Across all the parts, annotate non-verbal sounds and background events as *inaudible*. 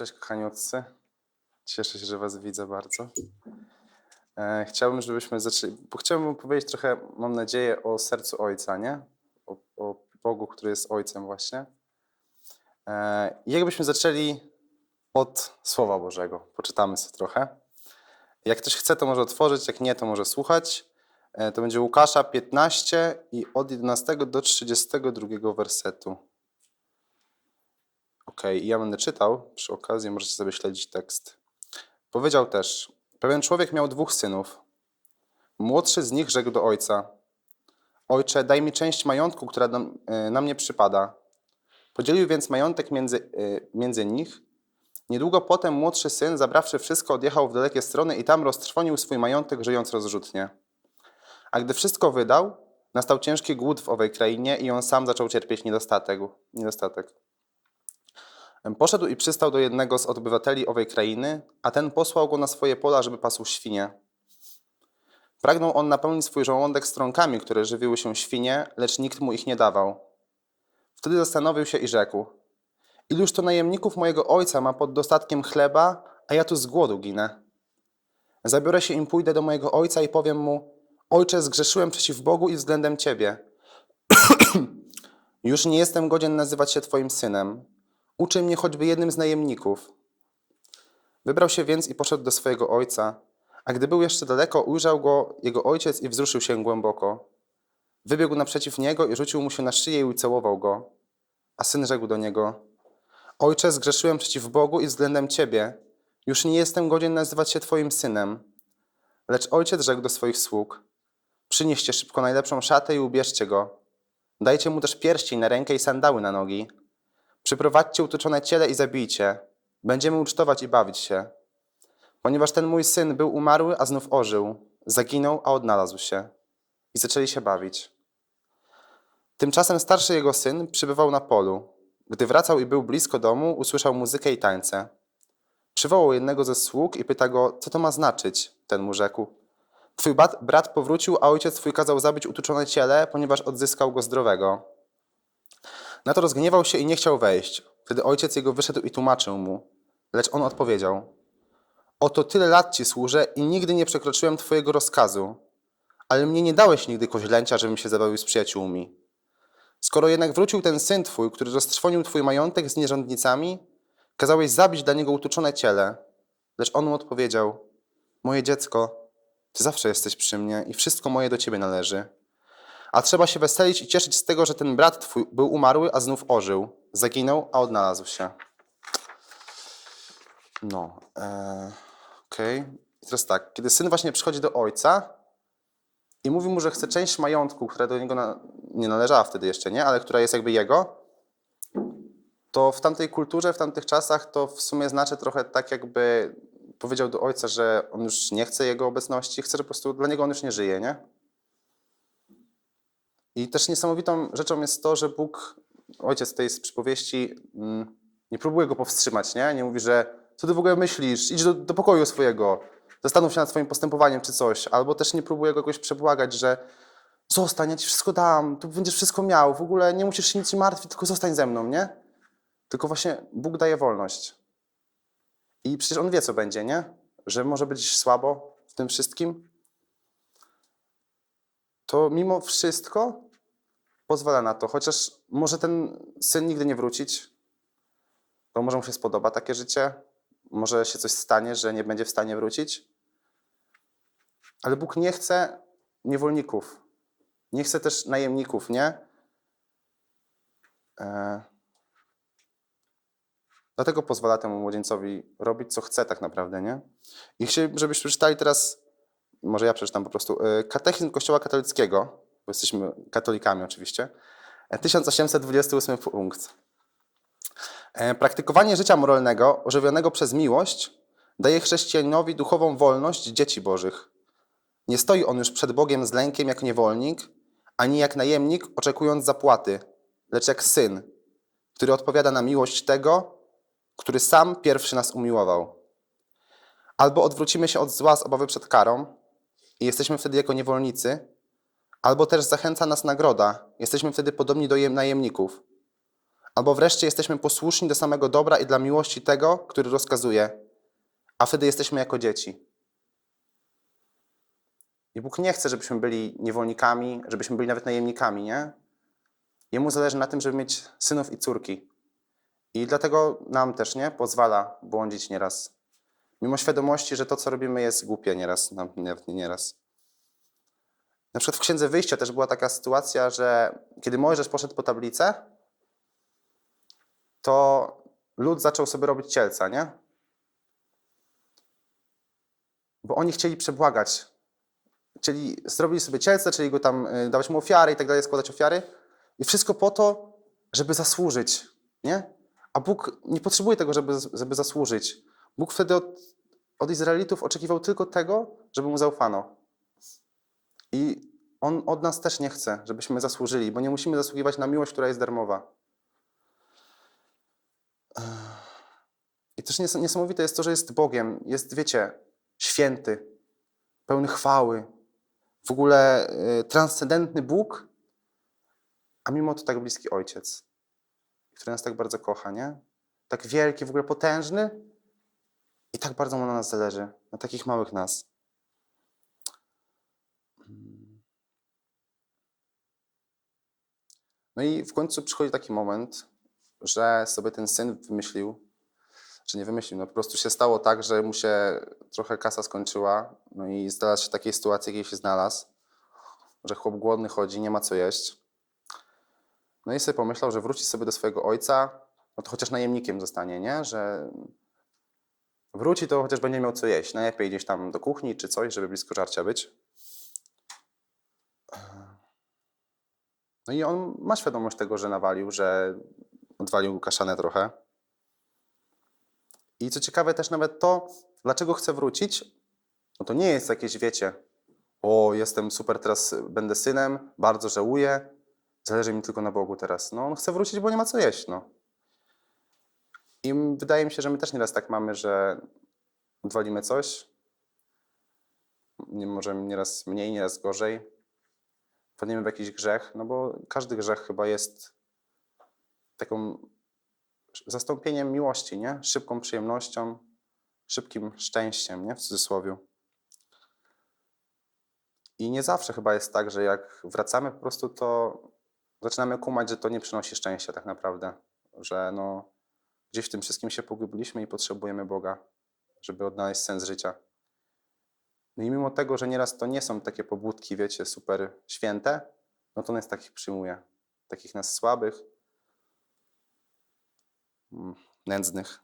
Cześć kochaniutcy. Cieszę się, że Was widzę bardzo. E, chciałbym, żebyśmy zaczęli, bo chciałbym powiedzieć trochę, mam nadzieję, o sercu Ojca, nie? O, o Bogu, który jest Ojcem właśnie. E, jakbyśmy zaczęli od Słowa Bożego. Poczytamy sobie trochę. Jak ktoś chce, to może otworzyć, jak nie, to może słuchać. E, to będzie Łukasza 15 i od 11 do 32 wersetu. Ok, ja będę czytał. Przy okazji możecie sobie śledzić tekst. Powiedział też: Pewien człowiek miał dwóch synów. Młodszy z nich rzekł do ojca: Ojcze, daj mi część majątku, która na, e, na mnie przypada. Podzielił więc majątek między, e, między nich. Niedługo potem młodszy syn, zabrawszy wszystko, odjechał w dalekie strony i tam roztrwonił swój majątek, żyjąc rozrzutnie. A gdy wszystko wydał, nastał ciężki głód w owej krainie i on sam zaczął cierpieć niedostatek. niedostatek. Poszedł i przystał do jednego z obywateli owej krainy, a ten posłał go na swoje pola, żeby pasł świnie. Pragnął on napełnić swój żołądek stronkami, które żywiły się świnie, lecz nikt mu ich nie dawał. Wtedy zastanowił się i rzekł: Iluż to najemników mojego ojca ma pod dostatkiem chleba, a ja tu z głodu ginę. Zabiorę się im, pójdę do mojego ojca i powiem mu: Ojcze, zgrzeszyłem przeciw Bogu i względem ciebie. *clears throat* Już nie jestem godzien nazywać się twoim synem. Uczy mnie choćby jednym z najemników. Wybrał się więc i poszedł do swojego ojca, a gdy był jeszcze daleko, ujrzał go jego ojciec i wzruszył się głęboko. Wybiegł naprzeciw niego i rzucił mu się na szyję i ucałował go. A syn rzekł do niego: Ojcze, zgrzeszyłem przeciw Bogu i względem ciebie. Już nie jestem godzien nazywać się twoim synem. Lecz ojciec rzekł do swoich sług: Przynieście szybko najlepszą szatę i ubierzcie go. Dajcie mu też pierścień na rękę i sandały na nogi. Przyprowadźcie utuczone ciele i zabijcie. Będziemy ucztować i bawić się. Ponieważ ten mój syn był umarły, a znów ożył. Zaginął, a odnalazł się. I zaczęli się bawić. Tymczasem starszy jego syn przybywał na polu. Gdy wracał i był blisko domu, usłyszał muzykę i tańce. Przywołał jednego ze sług i pyta go, co to ma znaczyć. Ten mu rzekł. Twój brat, powrócił, a ojciec twój kazał zabić utuczone ciele, ponieważ odzyskał go zdrowego. Na to rozgniewał się i nie chciał wejść. Wtedy ojciec jego wyszedł i tłumaczył mu. Lecz on odpowiedział: Oto tyle lat ci służę i nigdy nie przekroczyłem twojego rozkazu. Ale mnie nie dałeś nigdy koźlęcia, żebym się zabawił z przyjaciółmi. Skoro jednak wrócił ten syn twój, który roztrwonił twój majątek z nierządnicami, kazałeś zabić dla niego utuczone ciele. Lecz on mu odpowiedział: Moje dziecko, ty zawsze jesteś przy mnie i wszystko moje do ciebie należy. A trzeba się weselić i cieszyć z tego, że ten brat twój był umarły, a znów ożył. Zaginął, a odnalazł się. No, e, okej. I teraz tak, kiedy syn właśnie przychodzi do ojca i mówi mu, że chce część majątku, która do niego na, nie należała wtedy jeszcze, nie? Ale która jest jakby jego, to w tamtej kulturze, w tamtych czasach to w sumie znaczy trochę tak jakby powiedział do ojca, że on już nie chce jego obecności, chce, że po prostu dla niego on już nie żyje, nie? I też niesamowitą rzeczą jest to, że Bóg, ojciec tej z przypowieści, mm, nie próbuje go powstrzymać, nie? Nie mówi, że co ty w ogóle myślisz, idź do, do pokoju swojego, zastanów się nad swoim postępowaniem czy coś. Albo też nie próbuje go jakoś przebłagać, że zostań, ja ci wszystko dam, tu będziesz wszystko miał, w ogóle nie musisz się nic martwić, tylko zostań ze mną, nie? Tylko właśnie Bóg daje wolność. I przecież On wie, co będzie, nie? Że może być słabo w tym wszystkim, to mimo wszystko pozwala na to, chociaż może ten syn nigdy nie wrócić, bo może mu się spodoba takie życie, może się coś stanie, że nie będzie w stanie wrócić. Ale Bóg nie chce niewolników, nie chce też najemników, nie? E... Dlatego pozwala temu młodzieńcowi robić, co chce tak naprawdę, nie? I chciałbym, żebyśmy przeczytali teraz może ja przeczytam po prostu, e, Katechizm Kościoła Katolickiego, bo jesteśmy katolikami oczywiście, e, 1828 punkt. E, Praktykowanie życia moralnego ożywionego przez miłość daje chrześcijaninowi duchową wolność dzieci bożych. Nie stoi on już przed Bogiem z lękiem jak niewolnik, ani jak najemnik oczekując zapłaty, lecz jak syn, który odpowiada na miłość tego, który sam pierwszy nas umiłował. Albo odwrócimy się od zła z obawy przed karą, i jesteśmy wtedy jako niewolnicy, albo też zachęca nas nagroda, jesteśmy wtedy podobni do jem- najemników. Albo wreszcie jesteśmy posłuszni do samego dobra i dla miłości tego, który rozkazuje, a wtedy jesteśmy jako dzieci. I Bóg nie chce, żebyśmy byli niewolnikami, żebyśmy byli nawet najemnikami, nie? Jemu zależy na tym, żeby mieć synów i córki. I dlatego nam też, nie? Pozwala błądzić nieraz. Mimo świadomości, że to, co robimy, jest głupie nieraz, nawet nie nieraz. Na przykład w Księdze Wyjścia też była taka sytuacja, że kiedy Mojżesz poszedł po tablicę, to lud zaczął sobie robić cielca, nie? Bo oni chcieli przebłagać. Chcieli, zrobili sobie cielce, chcieli go tam y, dawać mu ofiary i tak dalej, składać ofiary. I wszystko po to, żeby zasłużyć, nie? A Bóg nie potrzebuje tego, żeby, żeby zasłużyć. Bóg wtedy od, od Izraelitów oczekiwał tylko tego, żeby mu zaufano. I On od nas też nie chce, żebyśmy zasłużyli, bo nie musimy zasługiwać na miłość, która jest darmowa. I też nies- niesamowite jest to, że jest Bogiem, jest, wiecie, święty, pełny chwały, w ogóle y, transcendentny Bóg, a mimo to tak bliski Ojciec, który nas tak bardzo kocha, nie? Tak wielki, w ogóle potężny i tak bardzo mu na nas zależy, na takich małych nas. No i w końcu przychodzi taki moment, że sobie ten syn wymyślił, czy nie wymyślił, no po prostu się stało tak, że mu się trochę kasa skończyła, no i znalazł się w takiej sytuacji, jakiej się znalazł, że chłop głodny chodzi, nie ma co jeść. No i sobie pomyślał, że wróci sobie do swojego ojca, no to chociaż najemnikiem zostanie, nie? Że wróci, to chociaż będzie miał co jeść. Najlepiej gdzieś tam do kuchni czy coś, żeby blisko żarcia być. No i on ma świadomość tego, że nawalił, że odwalił kaszanę trochę. I co ciekawe też nawet to, dlaczego chce wrócić, no to nie jest jakieś, wiecie, o, jestem super, teraz będę synem, bardzo żałuję, zależy mi tylko na Bogu teraz. No on chce wrócić, bo nie ma co jeść, no. I wydaje mi się, że my też nieraz tak mamy, że odwalimy coś, nie, może nieraz mniej, nieraz gorzej, wpadniemy w jakiś grzech, no bo każdy grzech chyba jest taką zastąpieniem miłości, nie? Szybką przyjemnością, szybkim szczęściem, nie? W cudzysłowie. I nie zawsze chyba jest tak, że jak wracamy po prostu, to zaczynamy kumać, że to nie przynosi szczęścia tak naprawdę. Że no, gdzieś w tym wszystkim się pogubiliśmy i potrzebujemy Boga, żeby odnaleźć sens życia. No i mimo tego, że nieraz to nie są takie pobudki, wiecie, super święte, no to nas takich przyjmuje. Takich nas słabych, mm, nędznych.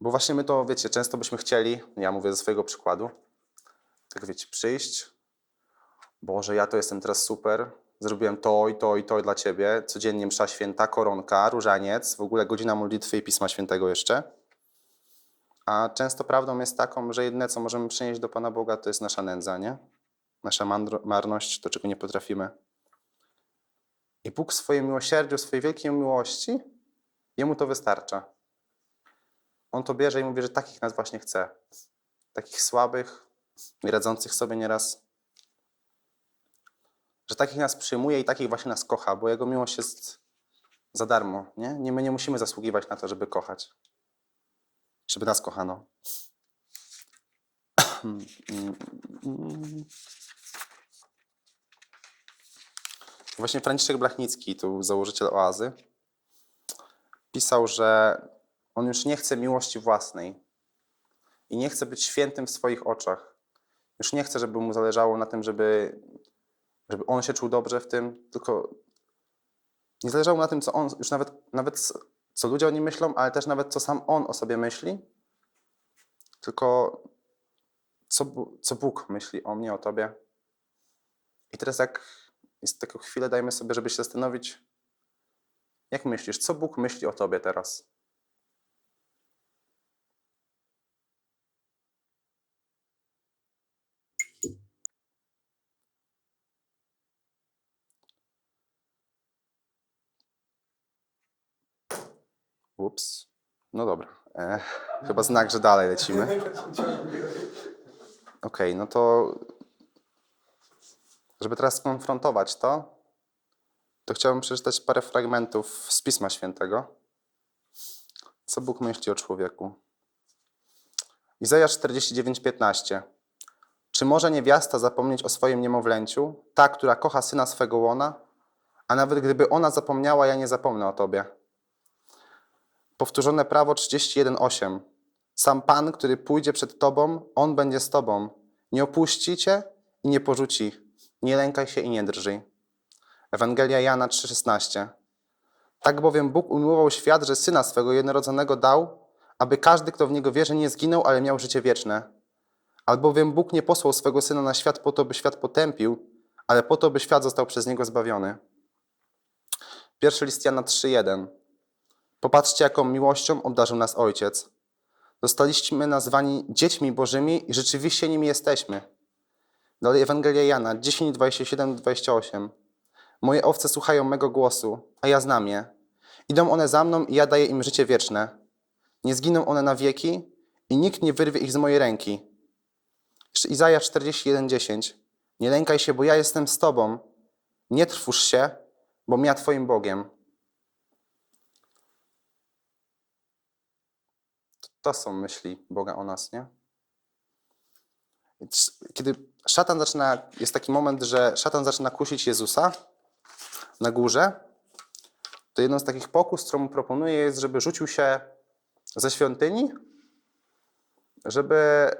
Bo właśnie my to, wiecie, często byśmy chcieli, ja mówię ze swojego przykładu, tak wiecie, przyjść, Boże, ja to jestem teraz super, zrobiłem to i to i to dla Ciebie, codziennie msza święta, koronka, różaniec, w ogóle godzina modlitwy i Pisma Świętego jeszcze. A często prawdą jest taką, że jedyne, co możemy przynieść do Pana Boga, to jest nasza nędza, nie? Nasza marność, to czego nie potrafimy. I Bóg w swojej miłosierdziu, w swojej wielkiej miłości, Jemu to wystarcza. On to bierze i mówi, że takich nas właśnie chce. Takich słabych, radzących sobie nieraz. Że takich nas przyjmuje i takich właśnie nas kocha, bo Jego miłość jest za darmo. Nie my nie musimy zasługiwać na to, żeby kochać. Żeby nas kochano. *clears throat* Właśnie Franciszek Blachnicki, tu założyciel Oazy, pisał, że on już nie chce miłości własnej i nie chce być świętym w swoich oczach. Już nie chce, żeby mu zależało na tym, żeby, żeby on się czuł dobrze w tym, tylko nie zależało mu na tym, co on, już nawet, nawet co ludzie o nim myślą, ale też nawet co sam on o sobie myśli, tylko co, co Bóg myśli o mnie, o tobie. I teraz jak jest taką chwilę, dajmy sobie, żeby się zastanowić, jak myślisz, co Bóg myśli o tobie teraz? Ups. No dobra. E, chyba znak, że dalej lecimy. Okej, no to żeby teraz skonfrontować to, to chciałbym przeczytać parę fragmentów z Pisma Świętego. Co Bóg myśli o człowieku? Izajasz 49:15. Czy może niewiasta zapomnieć o swoim niemowlęciu, ta, która kocha syna swego łona? A nawet gdyby ona zapomniała, ja nie zapomnę o tobie. Powtórzone prawo 31:8. Sam Pan, który pójdzie przed tobą, on będzie z tobą. Nie opuści cię i nie porzuci. Nie lękaj się i nie drżyj. Ewangelia Jana 3,16. Tak bowiem Bóg umiłował świat, że syna swego jednorodzonego dał, aby każdy, kto w niego wierzy, nie zginął, ale miał życie wieczne. Albowiem Bóg nie posłał swego syna na świat po to, by świat potępił, ale po to, by świat został przez niego zbawiony. Pierwszy list Jana 3,1. Popatrzcie, jaką miłością obdarzył nas Ojciec. Zostaliśmy nazwani dziećmi Bożymi i rzeczywiście nimi jesteśmy. Dalej Ewangelia Jana 10, 27, 28. Moje owce słuchają mego głosu, a ja znam je. Idą one za mną i ja daję im życie wieczne. Nie zginą one na wieki i nikt nie wyrwie ich z mojej ręki. Izajasz 41:10. Nie lękaj się, bo ja jestem z tobą. Nie trwóż się, bo ja twoim Bogiem. To są myśli Boga o nas, nie? Kiedy szatan zaczyna, jest taki moment, że szatan zaczyna kusić Jezusa na górze, to jedną z takich pokus, którą mu proponuję, jest, żeby rzucił się ze świątyni, żeby.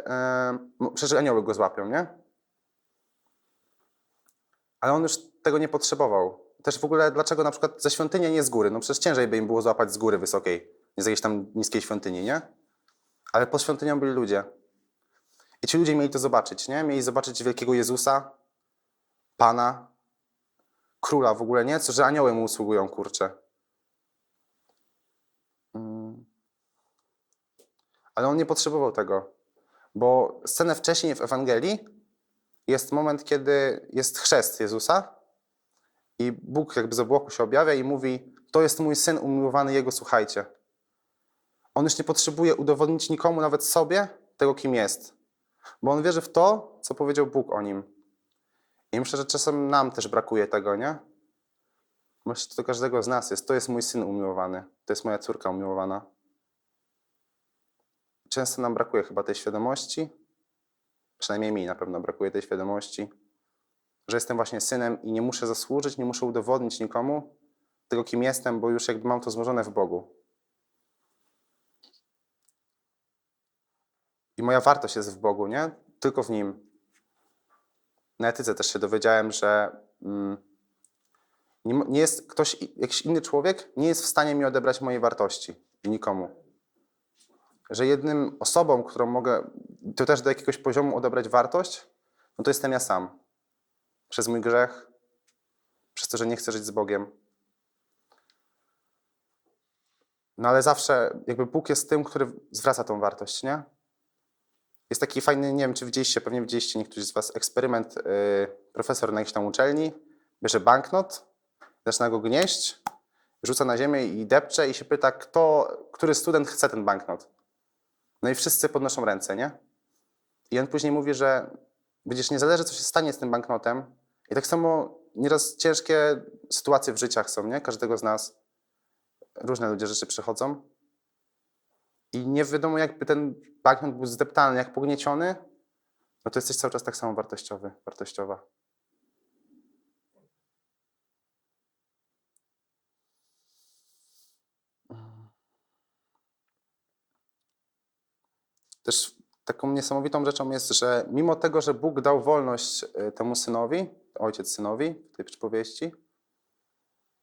No, przecież anioły go złapią, nie? Ale on już tego nie potrzebował. Też w ogóle, dlaczego na przykład ze świątyni, nie z góry? No przecież ciężej by im było złapać z góry wysokiej, nie z jakiejś tam niskiej świątyni, nie? Ale pod świątynią byli ludzie. I ci ludzie mieli to zobaczyć, nie? Mieli zobaczyć wielkiego Jezusa, Pana, Króla w ogóle, nie? Co, że anioły mu usługują, kurczę. Mm. Ale on nie potrzebował tego, bo scenę wcześniej w Ewangelii jest moment, kiedy jest chrzest Jezusa i Bóg jakby z obłoku się objawia i mówi, to jest mój Syn umiłowany, Jego słuchajcie. On już nie potrzebuje udowodnić nikomu, nawet sobie, tego, kim jest. Bo on wierzy w to, co powiedział Bóg o nim. I myślę, że czasem nam też brakuje tego, nie? Myślę, że to każdego z nas jest. To jest mój syn umiłowany. To jest moja córka umiłowana. Często nam brakuje chyba tej świadomości. Przynajmniej mi na pewno brakuje tej świadomości, że jestem właśnie synem i nie muszę zasłużyć, nie muszę udowodnić nikomu tego, kim jestem, bo już jakby mam to złożone w Bogu. I moja wartość jest w Bogu, nie? Tylko w Nim. Na etyce też się dowiedziałem, że mm, nie, jest ktoś, jakiś inny człowiek nie jest w stanie mi odebrać mojej wartości. Nikomu. Że jednym osobą, którą mogę to też do jakiegoś poziomu odebrać wartość, no to jestem ja sam. Przez mój grzech, przez to, że nie chcę żyć z Bogiem. No ale zawsze jakby Bóg jest tym, który zwraca tą wartość, nie? Jest taki fajny, nie wiem czy widzieliście, pewnie widzieliście niektórzy z Was, eksperyment. Yy, profesor na jakiejś tam uczelni bierze banknot, zaczyna go gnieść, rzuca na ziemię i depcze i się pyta, kto, który student chce ten banknot. No i wszyscy podnoszą ręce, nie? I on później mówi, że widzisz, nie zależy co się stanie z tym banknotem. I tak samo nieraz ciężkie sytuacje w życiach są, nie? Każdego z nas. Różne ludzie rzeczy przychodzą. I nie wiadomo, jakby ten banknot był zdeptany, jak pognieciony, no to jesteś cały czas tak samo wartościowy, wartościowa. Też taką niesamowitą rzeczą jest, że mimo tego, że Bóg dał wolność y, temu synowi, ojciec synowi w tej przypowieści,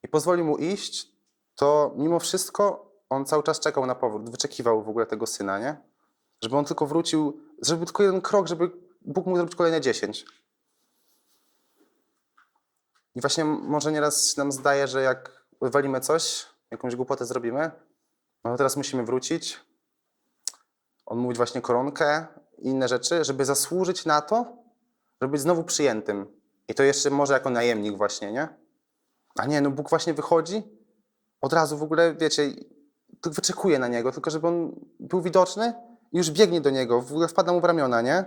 i pozwolił mu iść, to mimo wszystko on cały czas czekał na powrót, wyczekiwał w ogóle tego syna, nie? Żeby on tylko wrócił, żeby tylko jeden krok, żeby Bóg mógł zrobić kolejne dziesięć. I właśnie może nieraz się nam zdaje, że jak wywalimy coś, jakąś głupotę zrobimy, no teraz musimy wrócić, odmówić właśnie koronkę i inne rzeczy, żeby zasłużyć na to, żeby być znowu przyjętym. I to jeszcze może jako najemnik właśnie, nie? A nie, no Bóg właśnie wychodzi, od razu w ogóle, wiecie, wyczekuje na niego, tylko żeby on był widoczny i już biegnie do niego, w ogóle wpada mu w ramiona, nie?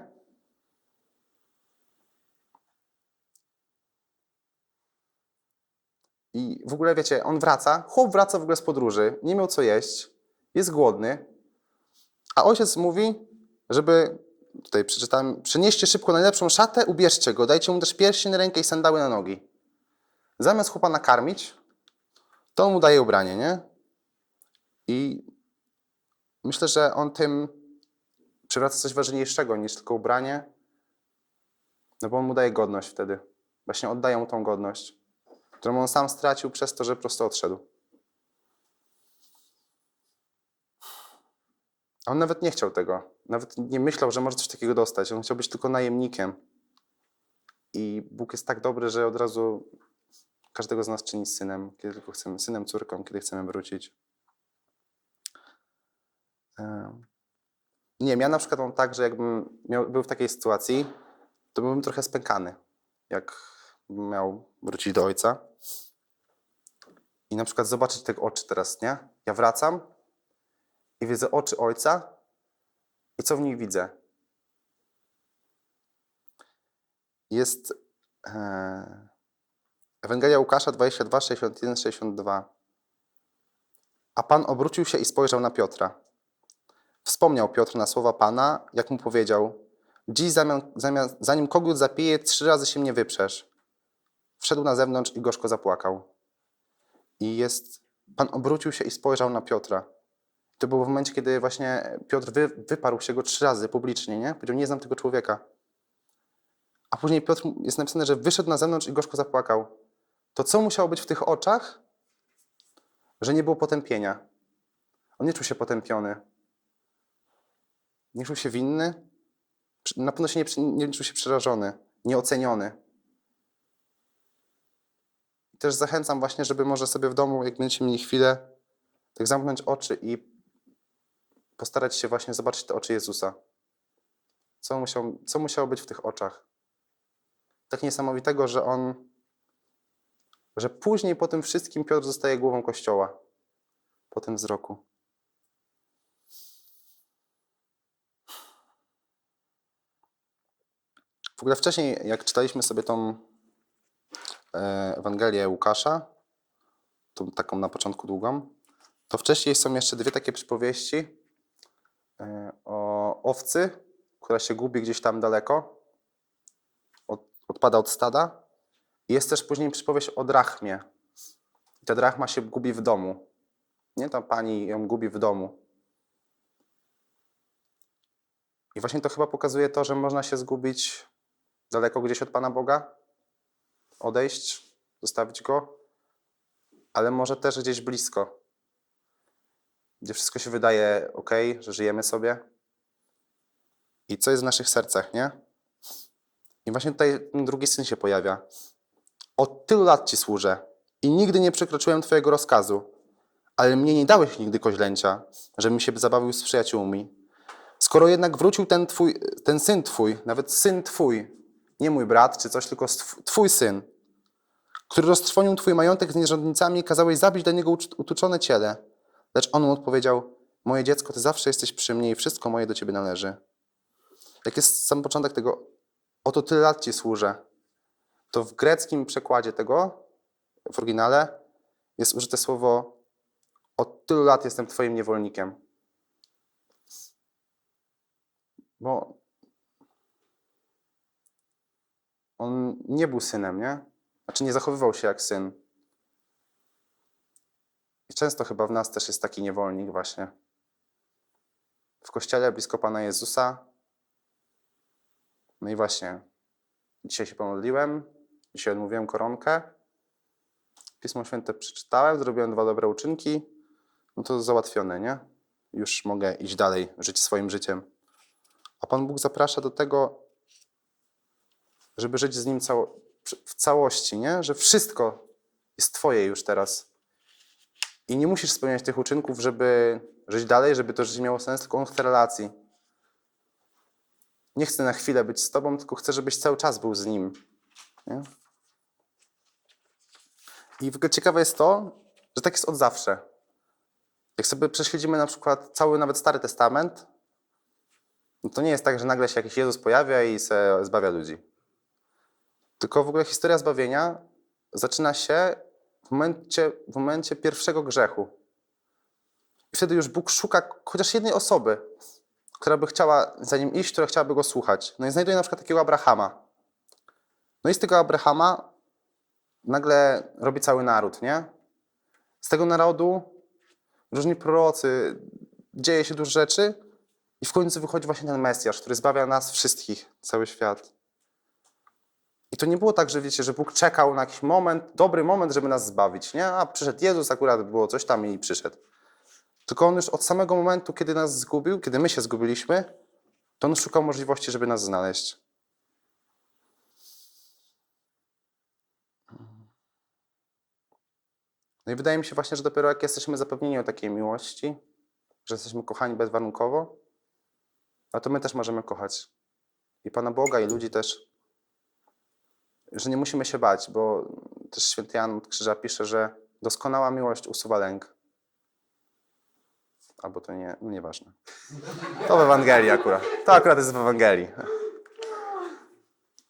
I w ogóle wiecie, on wraca, chłop wraca w ogóle z podróży, nie miał co jeść, jest głodny, a ojciec mówi, żeby, tutaj przeczytałem, przynieście szybko najlepszą szatę, ubierzcie go, dajcie mu też pierścień rękę i sandały na nogi. Zamiast chłopa nakarmić, to on mu daje ubranie, nie? I myślę, że on tym przywraca coś ważniejszego niż tylko ubranie, no bo on mu daje godność wtedy. Właśnie oddaje mu tą godność, którą on sam stracił przez to, że po prostu odszedł. A on nawet nie chciał tego. Nawet nie myślał, że może coś takiego dostać. On chciał być tylko najemnikiem. I Bóg jest tak dobry, że od razu każdego z nas czyni synem, kiedy tylko chcemy, synem, córką, kiedy chcemy wrócić. Nie ja na przykład mam tak, że jakbym miał, był w takiej sytuacji, to byłbym trochę spękany, jak miał wrócić do ojca. I na przykład zobaczyć tego oczy teraz, nie? Ja wracam i widzę oczy ojca i co w nich widzę? Jest e, Ewangelia Łukasza 22, 61, 62. A Pan obrócił się i spojrzał na Piotra. Wspomniał Piotr na słowa Pana, jak mu powiedział: Dziś, zanim kogut zapije, trzy razy się mnie wyprzesz. Wszedł na zewnątrz i gorzko zapłakał. I jest, Pan obrócił się i spojrzał na Piotra. To było w momencie, kiedy właśnie Piotr wy, wyparł się go trzy razy publicznie, nie? Powiedział, nie znam tego człowieka. A później Piotr, jest napisane, że wyszedł na zewnątrz i gorzko zapłakał. To co musiało być w tych oczach, że nie było potępienia? On nie czuł się potępiony. Nie czuł się winny. Na pewno się nie, nie czuł się przerażony, nieoceniony. Też zachęcam właśnie, żeby może sobie w domu, jak będziecie mieli chwilę, tak zamknąć oczy i postarać się właśnie zobaczyć te oczy Jezusa. Co, musiał, co musiało być w tych oczach? Tak niesamowitego, że on, że później po tym wszystkim Piotr zostaje głową Kościoła. Po tym wzroku. W ogóle wcześniej, jak czytaliśmy sobie tą e, Ewangelię Łukasza, tą taką na początku długą, to wcześniej są jeszcze dwie takie przypowieści e, o owcy, która się gubi gdzieś tam daleko, od, odpada od stada. I jest też później przypowieść o drachmie. I ta drachma się gubi w domu. Nie, ta pani ją gubi w domu. I właśnie to chyba pokazuje to, że można się zgubić daleko gdzieś od Pana Boga, odejść, zostawić Go, ale może też gdzieś blisko, gdzie wszystko się wydaje ok, że żyjemy sobie. I co jest w naszych sercach, nie? I właśnie tutaj drugi syn się pojawia. Od tylu lat Ci służę i nigdy nie przekroczyłem Twojego rozkazu, ale mnie nie dałeś nigdy koźlęcia, żebym się zabawił z przyjaciółmi. Skoro jednak wrócił ten, twój, ten syn Twój, nawet syn Twój, nie mój brat czy coś, tylko Twój syn, który roztrwonił Twój majątek z nierządnicami, kazałeś zabić dla niego ucz- utuczone ciele. Lecz on mu odpowiedział, moje dziecko, Ty zawsze jesteś przy mnie i wszystko moje do Ciebie należy. Jak jest sam początek tego, oto tyle lat Ci służę, to w greckim przekładzie tego, w oryginale, jest użyte słowo od tylu lat jestem Twoim niewolnikiem. Bo on nie był synem, nie? Znaczy nie zachowywał się jak syn. I często chyba w nas też jest taki niewolnik właśnie. W kościele blisko Pana Jezusa. No i właśnie, dzisiaj się pomodliłem, dzisiaj odmówiłem koronkę, Pismo Święte przeczytałem, zrobiłem dwa dobre uczynki, no to załatwione, nie? Już mogę iść dalej, żyć swoim życiem. A Pan Bóg zaprasza do tego, żeby żyć z Nim cało, w całości, nie? Że wszystko jest Twoje już teraz. I nie musisz spełniać tych uczynków, żeby żyć dalej, żeby to życie miało sens, tylko On chce relacji. Nie chce na chwilę być z Tobą, tylko chce, żebyś cały czas był z Nim. Nie? I w ogóle ciekawe jest to, że tak jest od zawsze. Jak sobie prześledzimy na przykład cały nawet Stary Testament, no to nie jest tak, że nagle się jakiś Jezus pojawia i se zbawia ludzi. Tylko w ogóle historia zbawienia zaczyna się w momencie, w momencie pierwszego grzechu. I wtedy już Bóg szuka chociaż jednej osoby, która by chciała za nim iść, która chciałaby go słuchać. No i znajduje na przykład takiego Abrahama. No i z tego Abrahama nagle robi cały naród, nie? Z tego narodu różni prorocy, dzieje się dużo rzeczy i w końcu wychodzi właśnie ten Mesjasz, który zbawia nas wszystkich, cały świat. I to nie było tak, że wiecie, że Bóg czekał na jakiś moment, dobry moment, żeby nas zbawić, nie? A przyszedł Jezus, akurat było coś tam i przyszedł. Tylko On już od samego momentu, kiedy nas zgubił, kiedy my się zgubiliśmy, to On szukał możliwości, żeby nas znaleźć. No i wydaje mi się właśnie, że dopiero jak jesteśmy zapewnieni o takiej miłości, że jesteśmy kochani bezwarunkowo, a to my też możemy kochać. I Pana Boga, i ludzi też. Że nie musimy się bać, bo też święty Jan od Krzyża pisze, że doskonała miłość usuwa lęk. Albo to nie, no nieważne. To w Ewangelii akurat. To akurat jest w Ewangelii.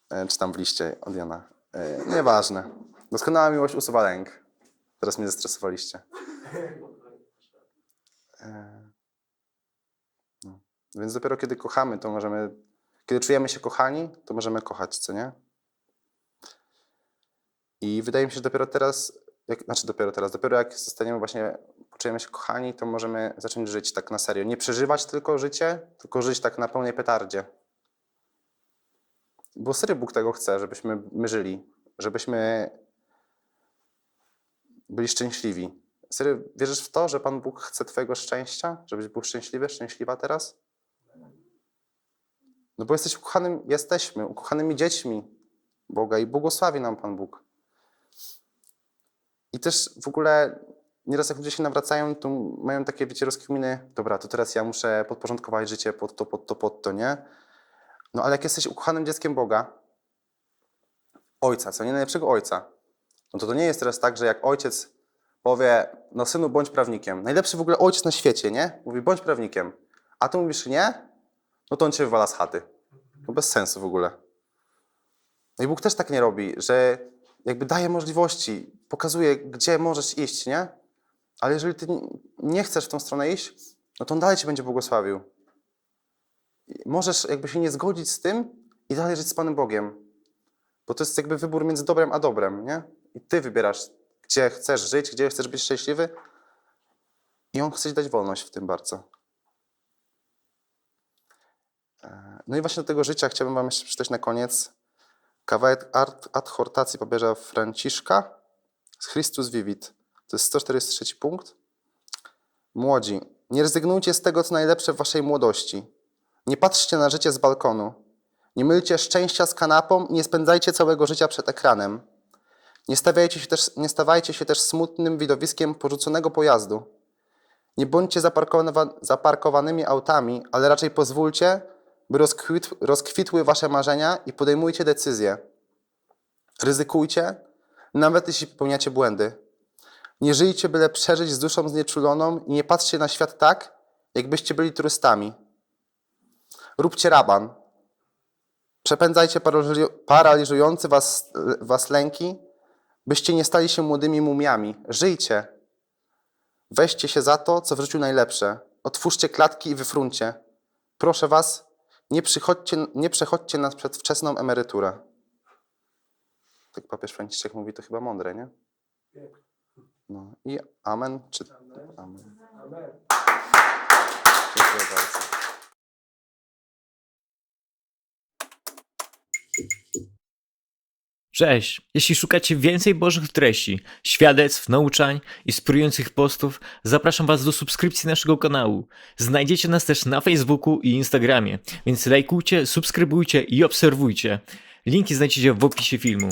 E, Czy tam w liście od Jana. E, Nieważne. Doskonała miłość usuwa lęk. Teraz mnie zestresowaliście. E, No. Więc dopiero kiedy kochamy, to możemy. Kiedy czujemy się kochani, to możemy kochać, co nie? I wydaje mi się, że dopiero teraz, jak, znaczy dopiero teraz, dopiero jak zostaniemy właśnie, poczujemy się kochani, to możemy zacząć żyć tak na serio. Nie przeżywać tylko życie, tylko żyć tak na pełnej petardzie. Bo serio Bóg tego chce, żebyśmy my żyli, żebyśmy byli szczęśliwi. Serio, wierzysz w to, że Pan Bóg chce Twojego szczęścia? Żebyś był szczęśliwy, szczęśliwa teraz? No bo jesteś ukochanym, jesteśmy ukochanymi dziećmi Boga i błogosławi nam Pan Bóg. I też w ogóle nieraz jak ludzie się nawracają, to mają takie, wiecie, rozkminy, dobra, to teraz ja muszę podporządkować życie pod to, pod to, pod to, nie? No ale jak jesteś ukochanym dzieckiem Boga, ojca, co nie najlepszego ojca, no to to nie jest teraz tak, że jak ojciec powie, no synu, bądź prawnikiem. Najlepszy w ogóle ojciec na świecie, nie? Mówi, bądź prawnikiem. A ty mówisz nie, no to on cię wywala z chaty. To bez sensu w ogóle. No i Bóg też tak nie robi, że jakby daje możliwości, pokazuje, gdzie możesz iść, nie? Ale jeżeli ty nie chcesz w tą stronę iść, no to on dalej cię będzie błogosławił. Możesz jakby się nie zgodzić z tym i dalej żyć z Panem Bogiem. Bo to jest jakby wybór między dobrem a dobrem, nie? I ty wybierasz, gdzie chcesz żyć, gdzie chcesz być szczęśliwy. I on chce ci dać wolność w tym bardzo. E, No i właśnie do tego życia chciałbym wam jeszcze przeczytać na koniec kawałek art, adhortacji papieża Franciszka z Christus Vivit. To jest 143 punkt. Młodzi, nie rezygnujcie z tego, co najlepsze w waszej młodości. Nie patrzcie na życie z balkonu. Nie mylcie szczęścia z kanapą i nie spędzajcie całego życia przed ekranem. Nie się też, nie stawajcie się też smutnym widowiskiem porzuconego pojazdu. Nie bądźcie zaparkowa- zaparkowanymi autami, ale raczej pozwólcie, by rozkwit, rozkwitły wasze marzenia i podejmujcie decyzje. Ryzykujcie, nawet jeśli popełniacie błędy. Nie żyjcie, byle przeżyć z duszą znieczuloną i nie patrzcie na świat tak, jakbyście byli turystami. Róbcie raban. Przepędzajcie paraliżu- paraliżujące was, was lęki, byście nie stali się młodymi mumiami. Żyjcie. Weźcie się za to, co w życiu najlepsze. Otwórzcie klatki i wyfruncie. Proszę was, nie, przychodźcie, nie przechodźcie na przedwczesną emeryturę. Tak papież Franciszek mówi, to chyba mądre, nie? No i amen. Czy... Amen. Dziękuję bardzo. Cześć! Jeśli szukacie więcej Bożych treści, świadectw, nauczań i inspirujących postów, zapraszam Was do subskrypcji naszego kanału. Znajdziecie nas też na Facebooku i Instagramie, więc lajkujcie, subskrybujcie i obserwujcie. Linki znajdziecie w opisie filmu.